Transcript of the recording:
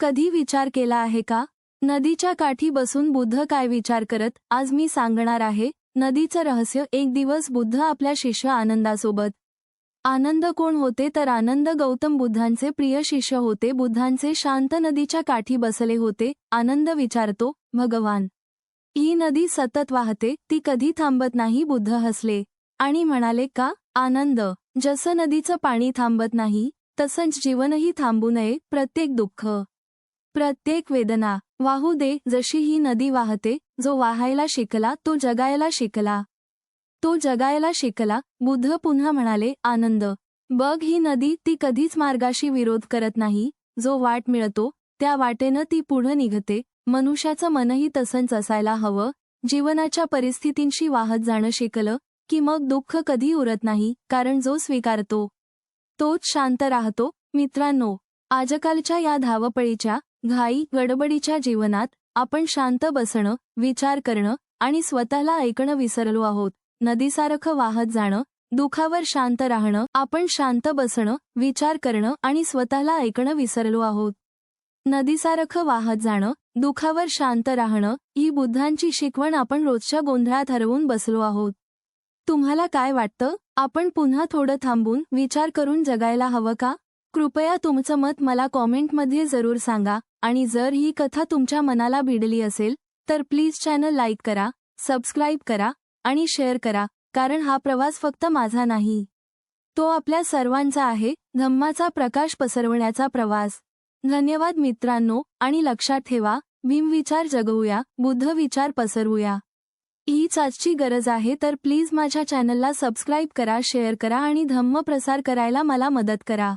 कधी विचार केला आहे का? नदीच्या काठी बसून बुद्ध काय विचार करत आज मी सांगणार आहे नदीचं रहस्य एक दिवस बुद्ध आपल्या शिष्य आनंदासोबत. आनंद कोण होते? तर आनंद गौतम बुद्धांचे प्रिय शिष्य होते बुद्धांचे शांत नदीच्या काठी बसले होते आनंद विचारतो भगवान ही नदी सतत वाहते ती कधी थांबत नाही बुद्ध हसले. आणि म्हणाले का? आनंद जसं नदीचं पाणी थांबत नाही तसंच जीवनही थांबू नये प्रत्येक दुःख. प्रत्येक वेदना वाहू दे जशी ही नदी वाहते जो वाहायला शिकला तो जगायला शिकला. तो जगायला शिकला बुद्ध पुन्हा म्हणाले आनंद बघ ही नदी ती कधीच मार्गाशी विरोध करत नाही जो वाट मिळतो त्या वाटेनं ती पुढं निघते मनुष्याचं मनही तसंच असायला हवं जीवनाच्या परिस्थितींशी वाहत जाणं शिकलं की मग दुःख कधी उरत नाही कारण जो स्वीकारतो तोच शांत राहतो. मित्रांनो आजकालच्या या धावपळीच्या घाई गडबडीच्या जीवनात आपण शांत बसणं विचार करणं आणि स्वतःला ऐकणं विसरलो आहोत. नदीसारखं वाहत जाणं दुखावर शांत राहणं आपण शांत बसणं विचार करणं आणि स्वतःला ऐकणं विसरलो आहोत. नदीसारखं वाहत जाणं दुखावर शांत राहणं ही बुद्धांची शिकवण आपण रोजच्या गोंधळात हरवून बसलो आहोत. तुम्हाला काय वाटतं? आपण पुन्हा थोडं थांबून विचार करून जगायला हवं का? कृपया तुमचं मत मला कॉमेंटमध्ये जरूर सांगा आणि जर ही कथा तुमच्या मनाला भिडली असेल तर प्लीज चॅनल लाईक करा सबस्क्राईब करा आणि शेअर करा कारण हा प्रवास फक्त माझा नाही. तो आपल्या सर्वांचा आहे धम्माचा प्रकाश पसरवण्याचा प्रवास. धन्यवाद मित्रांनो आणि लक्षात ठेवा भीम विचार जगवूया बुद्ध विचार पसरवूया. हीच आजची गरज आहे तर प्लीज माझ्या चॅनलला सबस्क्राईब करा शेअर करा आणि धम्म प्रसार करायला मला मदत करा.